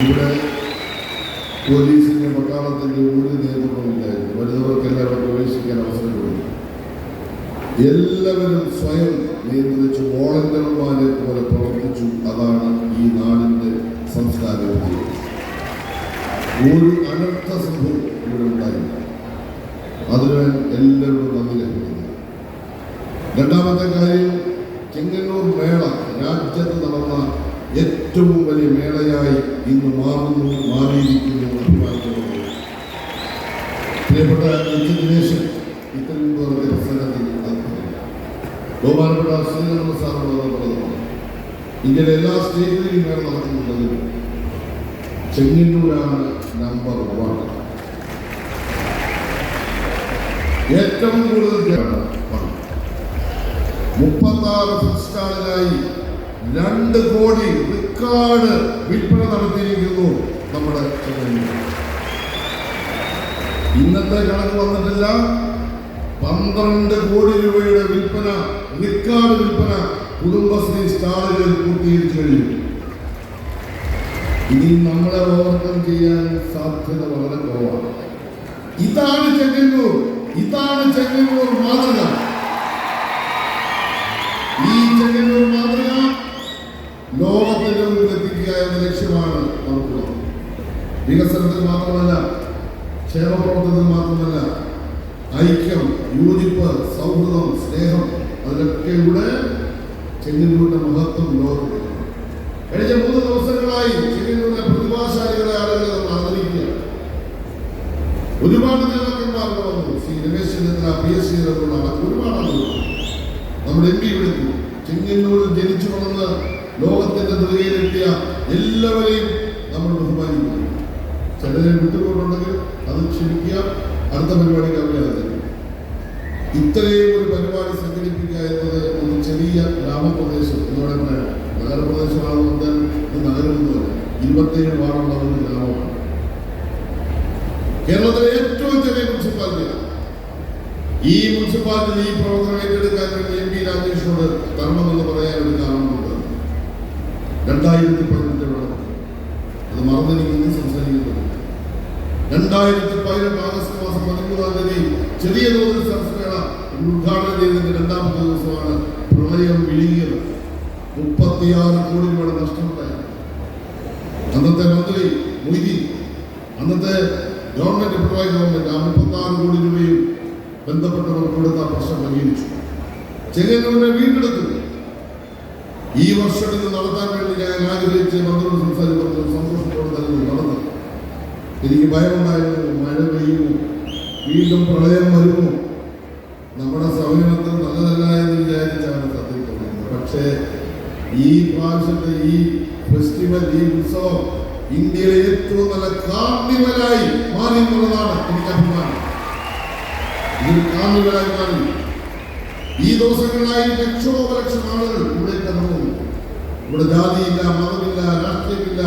ഇവിടെ പോലീസിന്റെ പട്ടാളത്തിന്റെ ഒരു നിയമങ്ങളുമില്ലായിരുന്നു വരുന്നവർക്കെല്ലാം എല്ലാവരും പ്രവേശിക്കാൻ അവസരം കൊടുത്തു എല്ലാവരും സ്വയം നിയന്ത്രിച്ചു വോളണ്ടിയർമാരെ പോലെ പ്രവർത്തിച്ചു. അതാണ് ഈ നാടിന്റെ സംസ്കാരം. ഒരു അനർത്ഥ സംഭവം ഇവിടെ ഉണ്ടായില്ല. അതിന് എല്ലാവരും നന്ദി ലഭിക്കുന്നു രണ്ടാമത്തെ കാര്യം ചെങ്ങന്നൂർ മേള രാജ്യത്ത് നടന്ന ഏറ്റവും വലിയ മേളയായി ഇന്ന് മാറുന്നു മാറിയിരിക്കുന്നു അഭിമാനിക്കുന്നു ഇത്രയും എല്ലാ സ്റ്റേറ്റിലും മേള നടക്കുന്നുണ്ടെങ്കിൽ ചെങ്ങന്നൂരാണ് നമ്പർ വൺ ഏറ്റവും കൂടുതൽ. മുപ്പത്താറ് ഫുഡ് സ്റ്റാളിലായി രണ്ട് കോടി റെക്കാർഡ് വിൽപ്പന നടത്തിയിരിക്കുന്നു നമ്മുടെ ഇന്നത്തെ കണക്ക് വന്നിട്ടില്ല. പന്ത്രണ്ട് കോടി രൂപയുടെ വിൽപ്പന റെക്കാർഡ് വിൽപ്പന കുടുംബശ്രീ സ്റ്റാളുകളിൽ പൂർത്തീകരിച്ചു കഴിഞ്ഞു. ഇനി നമ്മളെ ഓവർകം ചെയ്യാൻ സാധ്യത വളരെ കുറവാണ്. ഇതാണ് ചെങ്ങന്നൂർ. ഇതാണ് ചെങ്ങന്നൂർ മാതൃക. ഈ ചെങ്ങന്നൂർ ലോകത്തിന്റെ മുന്നിൽ എത്തിക്കുക എന്ന ലക്ഷ്യമാണ് നമുക്കുള്ളത് വികസനത്തിൽ മാത്രമല്ല ക്ഷേമപ്രവർത്തനത്തിൽ മാത്രമല്ല ഐക്യം യോജിപ്പ് സൗഹൃദം സ്നേഹം അതിലൊക്കെയുടെ ചെങ്ങന്നൂരിന്റെ മഹത്വം ലോകത്തിൽ കഴിഞ്ഞ മൂന്ന് ദിവസങ്ങളായി ചെങ്ങന്നൂരിലെ പ്രതിഭാശാലികളെ ആളുകളെ നമ്മൾ ആദരിക്കുകയാണ് ഒരുപാട് നേതാക്കന്മാർ വന്നു ശ്രീ രമേശ് ചെന്നിത്തല പി എസ് ശ്രീധരനുള്ള ഒരുപാട് ആളുകൾ നമ്മുടെ എം പി വിളിച്ചു ചെങ്ങന്നൂരിൽ ജനിച്ചു വളർന്ന് ലോകത്തിന്റെ നെറുകയിലെത്തിയ എല്ലാവരെയും നമ്മൾ ബഹുമാനിക്കുന്നു ചിലരെ വിട്ടുപോയിട്ടുണ്ടെങ്കിൽ അത് ക്ഷമിക്കുക. അടുത്ത പരിപാടിക്ക് അവരെ ഇത്രയും ഒരു പരിപാടി സംഘടിപ്പിക്കുക എന്നത് ഒരു ചെറിയ ഗ്രാമപ്രദേശം എന്ന് പറയുന്നത് പറഞ്ഞാൽ ഇത് നഗരമൊന്നുമല്ല ഇരുപത്തിയേഴ് വാർഡുള്ള ഒരു ഗ്രാമമാണ്. കേരളത്തിലെ ഏറ്റവും ചെറിയ മുനിസിപ്പാലിറ്റിയാണ് ഈ മുനിസിപ്പാലിറ്റി ഈ പ്രവർത്തനം ഏറ്റെടുക്കാൻ വേണ്ടി എം പി രാജേഷിനോട് തരണമെന്ന് പറയാൻ ഒരു കാരണമുണ്ട്. രണ്ടായിരത്തി പതിനെട്ട് അത് മറന്നെനിക്കൊന്നും രണ്ടായിരത്തി പതിനെട്ട് ആഗസ്റ്റ് മാസം പതിമൂന്നാം തീയതി ചെറിയ തോതിൽ സംസ്മേള ഉദ്ഘാടനം ചെയ്തതിന്റെ രണ്ടാമത്തെ ദിവസമാണ് പ്രളയം വിഴുങ്ങിയത്. മുപ്പത്തിയാറ് കോടി രൂപയുടെ നഷ്ടമുണ്ടായി. അന്നത്തെ മന്ത്രി മൊയ്തി അന്നത്തെ ഗവൺമെന്റ് പിണറായി ഗവൺമെന്റ് ആ മുപ്പത്താറ് കോടി രൂപയും ബന്ധപ്പെട്ടവർ കൊടുത്ത പ്രശ്നം പരിഹരിച്ചു. ചെങ്ങന്നൂരിനെ വീണ്ടെടുത്തു. ഈ വർഷം ഇത് നടത്താൻ വേണ്ടി ഞാൻ ആഗ്രഹിച്ച് മന്ത്രിയോട് സംസാരിക്കുന്നത് നടന്നു എനിക്ക് ഭയമുണ്ടായിരുന്നു. മഴ പെയ്യുമോ വീണ്ടും പ്രളയം വരുമോ നമ്മുടെ സൗകര്യത്തിൽ നല്ലതല്ല എന്ന് വിചാരിച്ചാണ് സത്യം പറയുന്നത് പക്ഷേ ഈ പ്രാവശ്യത്തെ ഈ ഫെസ്റ്റിവൽ ഈ ഉത്സവം ഇന്ത്യയിലെ ഏറ്റവും നല്ല കാർണിവലായി മാറി എന്നുള്ളതാണ് എനിക്ക് അഭിമാനം. ഇതൊരു കാർണിവലായി മാറി. ഈ ദിവസങ്ങളിലായി ലക്ഷോപലക്ഷം ആളുകൾ ഇവിടെ കടന്നു ഇവിടെ ജാതിയില്ല മതമില്ല രാഷ്ട്രീയമില്ല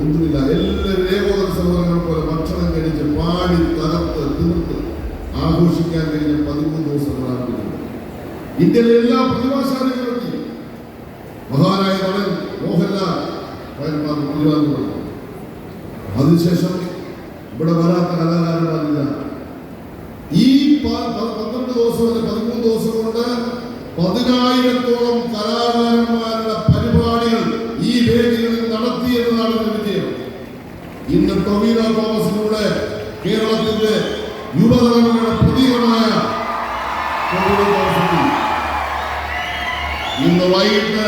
ഒന്നുമില്ല. എല്ലാവരും ഇന്ത്യയിലെ എല്ലാ പ്രതിഭാശാലികളും എത്തി മഹാനായ നടൻ മോഹൻലാൽ തിരുവനന്തപുരം അതിനുശേഷം ഇവിടെ വരാത്ത കലാകാരന്മാരില്ല ഈ പന്ത്രണ്ട് ദിവസം അല്ലെ പതിമൂന്ന് ദിവസം കൊണ്ട് പതിനായിരത്തോളം കലാകാരന്മാരുടെ പരിപാടികൾ ഈ വേദികളിൽ നടത്തി എന്നതാണ് ഒരു വിജയം ഇന്ന് ടൊവിനോ തോമസിലൂടെ കേരളത്തിന്റെ യുവതലമുറയുടെ പ്രതീകമായ തോമസ്. ഇന്ന് വൈകിട്ട്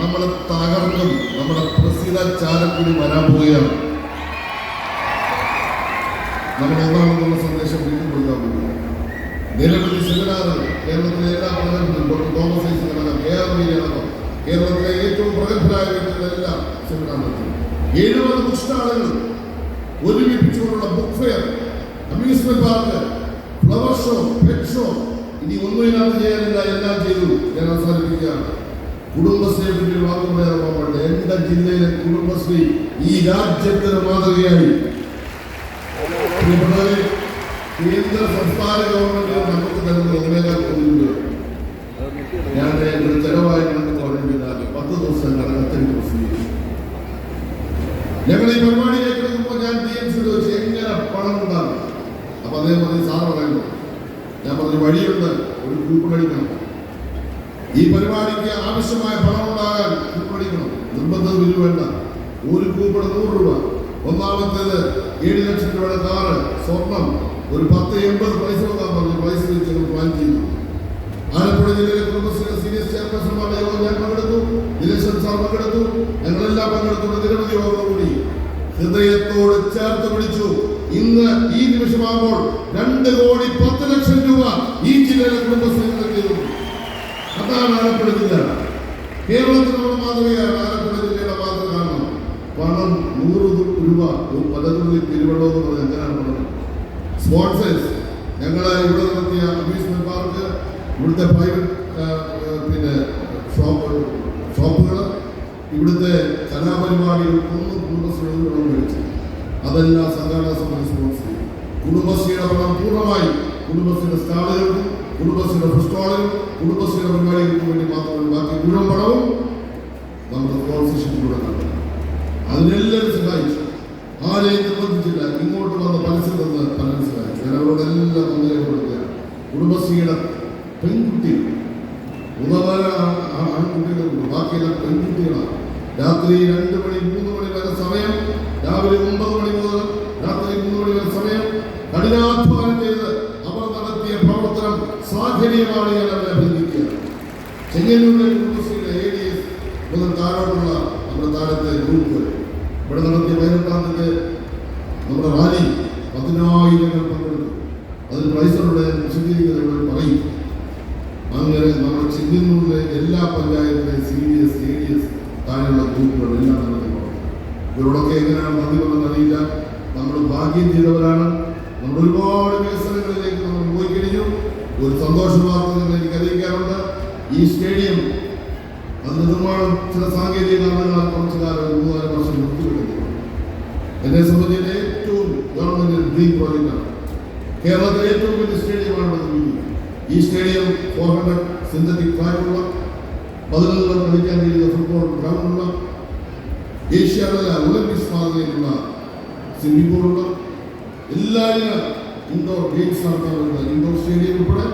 നമ്മൾ തകർക്കും. നമ്മുടെ പ്രസിദ്ധ ചാലക്കുടി വരാൻ പോവുകയാണ് നമ്മൾ ഒന്നാമെന്നുള്ള സന്ദേശം വീണ്ടും കൊടുക്കാൻ പോകുന്നു നിരവധി സെമിനാറുകൾ കേരളത്തിലെ എല്ലാ പ്രഗത്ഭരും ഡോക്ടർ തോമസ് ഐസ് അടക്കം കെ ആർ മീരി അടക്കം കേരളത്തിലെ ഏറ്റവും പ്രഗത്ഭരായ വ്യക്തികളെല്ലാം സെമിനാർ നടത്തി. എഴുപത് പുസ്തകങ്ങൾ ഒരുമിപ്പിച്ചുകൊണ്ടുള്ള ബുക്ക് ഫെയർ അമ്യൂസ്മെന്റ് പാർക്ക് ഇനി ഒന്നുമില്ലാതെ ചെയ്യാനില്ല എല്ലാം ചെയ്തു. ഞാൻ അവസാനിപ്പിക്കുകയാണ്. കുടുംബശ്രീയെ പറ്റി ഒരു വേറെ പോകട്ടെ എന്റെ ജില്ലയിലെ കുടുംബശ്രീ ഈ രാജ്യത്തിന് മാതൃകയായി. കേന്ദ്ര സംസ്ഥാന ഗവൺമെന്റ് നമുക്ക് തരുന്ന ഒന്നേകാൽ കോടി ഞാൻ ഒരു ചെലവായി പറഞ്ഞിരുന്നാൽ പത്ത് ദിവസം കണക്കത്തിന് പ്രസിദ്ധീകരിച്ചു ഞങ്ങൾ ഈ പരിപാടിയിലേക്ക് ഏറ്റെടുക്കുമ്പോൾ ഞാൻ ഡി എം സി എങ്ങനെ പണം ഉണ്ടാകും? അപ്പൊ അതേപോലെ സാർ പറയുന്നു ഞാൻ പറഞ്ഞ വഴിയുണ്ട്. ഒരു ഗ്രൂപ്പ് കഴിക്കണം ഈ പരിപാടിക്ക് ആവശ്യമായ പണം ഉണ്ടാകാൻ ഗ്രൂപ്പ് കഴിക്കണം നിർബന്ധം വില വേണ്ട ഒരു ഗ്രൂപ്പ് നൂറ് രൂപ. ഒന്നാമത്തേത് ഏഴ് ലക്ഷം രൂപയുടെ കാറ് സ്വർണം ഒരു പത്ത് എൺപത് പൈസ വെക്കാൻ പറഞ്ഞു പൈസ വെച്ച് പ്ലാൻ ചെയ്യുന്നു ആലപ്പുഴ ജില്ലയിലെ കുടുംബശ്രീ സീനിയർ ചെയർപേഴ്സൺമാരുടെ യോഗം ഞാൻ പങ്കെടുത്തു. ദിനേശൻ സാർ പങ്കെടുത്തു. ഞങ്ങളെല്ലാം പങ്കെടുത്തു നിരവധി യോഗം കൂടി. ഹൃദയത്തോട് ചേർത്ത് പിടിച്ചു. ഇന്ന് ഈ നിമിഷമാകുമ്പോൾ രണ്ട് കോടി പത്ത് ലക്ഷം രൂപ ഈ ജില്ലയിലെ കുടുംബശ്രീ ചെയ്തു അതാണ് ആലപ്പുഴ ജില്ല. കേരളത്തിനുള്ള മാതൃകയാണ് ആലപ്പുഴ ജില്ലയുടെ മാതൃക കാണണം പണം നൂറ് രൂപ പലതുള്ളി തിരുവള്ളോ എന്ന് പറഞ്ഞാൽ എങ്ങനെയാണ് പറഞ്ഞത്. സ്പോൺസേഴ്സ് ഞങ്ങൾ ഇവിടെ നടത്തിയ അമ്യൂസ്മെന്റ് പാർക്ക് ഇവിടുത്തെ പ്രൈവറ്റ് പിന്നെ ഷോപ്പ് ഷോപ്പുകൾ ഇവിടുത്തെ കലാപരിപാടികൾ ഒന്നും കുടുംബശ്രീ അതെല്ലാം സംഘടനാ സമിതി സ്പോൺസർ ചെയ്യും കുടുംബശ്രീയുടെ പണം പൂർണമായി കുടുംബശ്രീയുടെ സ്റ്റാളുകൾക്കും കുടുംബശ്രീയുടെ ഫുഡ് സ്റ്റാളുകളും കുടുംബശ്രീയുടെ പരിപാടികൾക്കും വേണ്ടി മാത്രമല്ല ബാക്കി മുഴുവൻ പണവും നമ്മുടെ സ്പോൺസർഷിപ്പിലൂടെ നടത്തും അതിനെല്ലാവരും സഹായിച്ചു. ആരെയും നിർബന്ധിച്ചില്ല. ഇങ്ങോട്ട് വന്ന് പരസ്യം തന്ന് പലരും പ്രവർത്തനം സാഹചര്യമാണ് ഞാൻ അവരെ അഭിനന്ദിക്കുക ചെങ്ങന്നൂരിലെ മുതൽ നമ്മുടെ താഴത്തെ ഗ്രൂപ്പ്. ഇവിടെ നടത്തിയ പതിനെട്ടാം തീയതി നമ്മുടെ റാലി പതിനായിരങ്ങൾ പങ്കെടുത്തു. അതിൽ പ്രൈസറുടെ വിശദീകരിക്കുന്നവർ പറയും. അങ്ങനെ നമ്മുടെ ചെങ്ങന്നൂരിലെ എല്ലാ പഞ്ചായത്തിലെ C D S A D S താഴെയുള്ള ഗ്രൂപ്പുകൾ എല്ലാം നടത്തി ഇവരോടൊക്കെ എങ്ങനെയാണ് നമ്മൾ ഭാഗ്യം ചെയ്തവരാണ്. നമ്മൾ ഒരുപാട് വികസനങ്ങളിലേക്ക് നമ്മൾ ഒരു സന്തോഷ വാർത്ത നിങ്ങൾ എനിക്ക് അറിയിക്കാറുണ്ട്. ഈ സ്റ്റേഡിയം അത് നിർമ്മാണം ചില സാങ്കേതിക കാരണങ്ങളാൽ കുറച്ചു കാലം മൂന്നാൽ വർഷം നിർത്തിവെക്കുന്നു എന്നെ സംബന്ധിച്ച് ഏറ്റവും ഗവൺമെന്റ് ഡ്രീം പ്രോജക്റ്റാണ് കേരളത്തിലെ ഏറ്റവും വലിയ സ്റ്റേഡിയമാണ് ഈ സ്റ്റേഡിയം ഫോർ ഹൺഡ്രഡ് സിന്തറ്റിക് ട്രാക്കുള്ള പതിനൊന്ന് കളിക്കാൻ കഴിയുന്ന ഫുട്ബോൾ ഗ്രൗണ്ടുള്ള ഏഷ്യാതല ഒളിമ്പിക്സ് മാതൃകയിലുള്ള സ്വിമ്മിംഗ് പൂളുള്ള എല്ലാവിധ ഇൻഡോർ ഗെയിംസ് നടത്താൻ വരുന്ന ഇൻഡോർ സ്റ്റേഡിയം ഉൾപ്പെടെ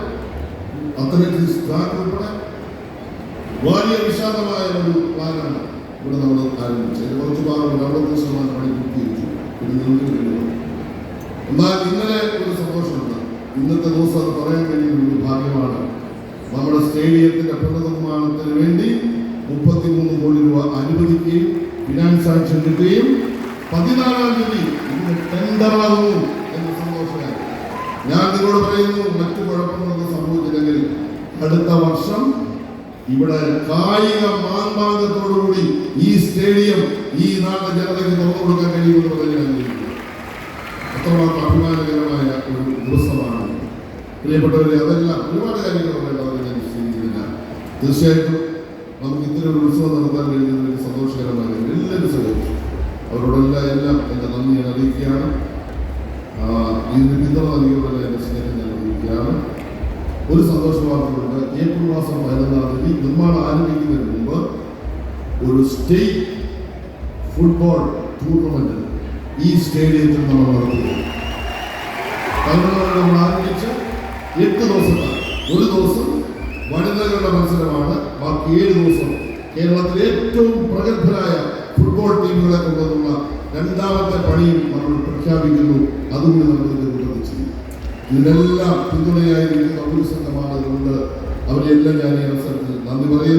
അത്ലറ്റിക്സ് ട്രാക്ക് ഉൾപ്പെടെ വലിയ വിശാലമായ ഒരു പ്ലാനാണ് ഇവിടെ നമ്മൾ ആരംഭിച്ചത്. കുറച്ച് ഭാഗം അറുപത്തി ശതമാനം പണി പൂർത്തീകരിച്ചു എന്നാൽ ഇന്നലെ ഒരു സന്തോഷമുണ്ട്. ഇന്നത്തെ ദിവസം അത് പറയാൻ കഴിയുന്ന ഒരു ഭാഗ്യമാണ്. നമ്മുടെ സ്റ്റേഡിയത്തിന്റെ പുനർനിർമ്മാണത്തിന് വേണ്ടി മുപ്പത്തിമൂന്ന് കോടി രൂപ അനുവദിക്കുകയും ഫിനാൻസ് ആക്ഷൻ കിട്ടുകയും പതിനാലാം തീയതി കായിക മാൻമാങ്കത്തോടുകൂടി ഈ സ്റ്റേഡിയം ഈ നാട്ടിലെ ജനതയ്ക്ക് തുറന്നു കൊടുക്കാൻ കഴിയുമെന്ന് പറയാൻ അത്രമാത്രം അഭിമാനകരമായ ഒരു ദിവസമാണ്. പ്രിയപ്പെട്ടവരെ അതെല്ലാം ഒരുപാട് കാര്യങ്ങൾ പറയേണ്ടതെന്ന് ഞാൻ വിശ്വസിക്കുന്നില്ല തീർച്ചയായിട്ടും നമുക്ക് ഇത്തരം ഒരു ഉത്സവം നടത്താൻ കഴിയുന്നത് ഒരു സന്തോഷകരമായ കാര്യം. എല്ലാവരും സഹകരിച്ചു അവരോടെല്ലാം എല്ലാം എന്റെ നന്ദി ഞാൻ അറിയിക്കുകയാണ് ആ, ഇതിന് പിന്തുണ നൽകിയവരുടെ എന്റെ സ്നേഹം ഞാൻ അറിയിക്കുകയാണ് ഒരു സന്തോഷ വാർത്തയുണ്ട് ഏപ്രിൽ മാസം പതിനൊന്നാം തീയതി നിർമ്മാണം ആരംഭിക്കുന്നതിന് മുമ്പ് ഒരു സ്റ്റേറ്റ് ഫുട്ബോൾ ടൂർണമെന്റ് ഈ സ്റ്റേഡിയത്തിൽ നമ്മൾ നടത്തുക പതിനൊന്നാം നമ്മൾ ആരംഭിച്ച് എട്ട് ദിവസത്തെ ഒരു ദിവസം വനിതകളുടെ മത്സരമാണ്. ബാക്കി ഏഴ് ദിവസം കേരളത്തിലെ ഏറ്റവും പ്രഗത്ഭരായ ഫുട്ബോൾ ടീമുകളെ കൊണ്ടുവന്നുള്ള രണ്ടാമത്തെ പണിയും നമ്മൾ പ്രഖ്യാപിക്കുന്നു. അതുകൊണ്ട് നമ്മൾ ഇതിനെല്ലാം പിന്തുണയായിരിക്കുന്ന ഒരു അതുകൊണ്ട് അവരെല്ലാം ഞാൻ ഈ അവസരത്തിൽ നന്ദി പറയുന്നു.